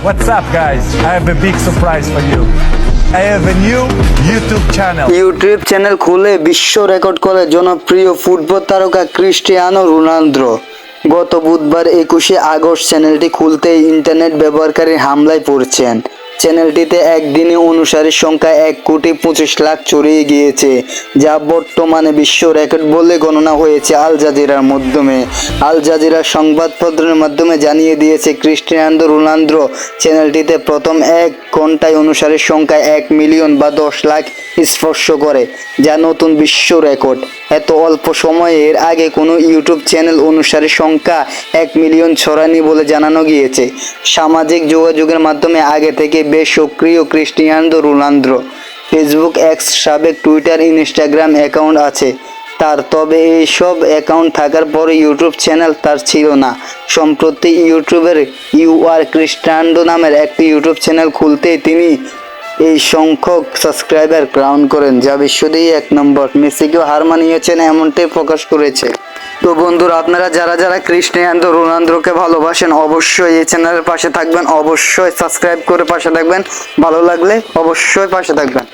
What's up, guys? I have a big surprise for you. I have a new YouTube channel. YouTube channel খুলে বিশ্ব record করে জনপ্রিয় football তারকা Cristiano Ronaldo গত বুধবার একুশে আগস্ট চ্যানেলটি খুলতে ইন্টারনেট ব্যবহারকারী হামলায় পড়ছেন চ্যানেলটিতে একদিনে অনুসারীর সংখ্যা এক কোটি পঁচিশ লাখ ছড়িয়ে গিয়েছে, যা বর্তমানে বিশ্ব রেকর্ড বলে গণনা হয়েছে আল জাজিরার মাধ্যমে। আল জাজিরা সংবাদপত্রের মাধ্যমে জানিয়ে দিয়েছে, ক্রিস্টিয়ানো রোনালদো চ্যানেলটিতে প্রথম এক ঘন্টায় অনুসারীর সংখ্যা এক মিলিয়ন বা দশ লাখ স্পর্শ করে, যা নতুন বিশ্ব রেকর্ড। এত অল্প সময়ে এর আগে কোনো ইউটিউব চ্যানেল অনুসারীর সংখ্যা এক মিলিয়ন ছড়ানি বলে জানানো গিয়েছে। সামাজিক যোগাযোগের মাধ্যমে আগে থেকে বেশ সক্রিয় ক্রিস্টিয়ানো রোনালদো ফেসবুক এক্স সাবেক টুইটার ইনস্টাগ্রাম অ্যাকাউন্ট আছে। তার তবে এইসব অ্যাকাউন্ট থাকার পরে ইউটিউব চ্যানেল তার ছিল না। সম্প্রতি ইউটিউবের ইউ আর ক্রিস্টান্ডো নামের একটি ইউটিউব চ্যানেল খুলতেই তিনি এই সংখ্যক সাবস্ক্রাইবার ক্রাউন করেন। যা বিশ্বদেই এক নম্বর। মেসিকেও হার মানিয়েছেন, এমনটাই প্রকাশ করেছে। তো বন্ধুরা, আপনারা যারা যারা ক্রিস্টিয়ানো রোনান্দ্রকে ভালোবাসেন, অবশ্যই এই চ্যানেলের পাশে থাকবেন। অবশ্যই সাবস্ক্রাইব করে পাশে থাকবেন। ভালো লাগলে অবশ্যই পাশে থাকবেন।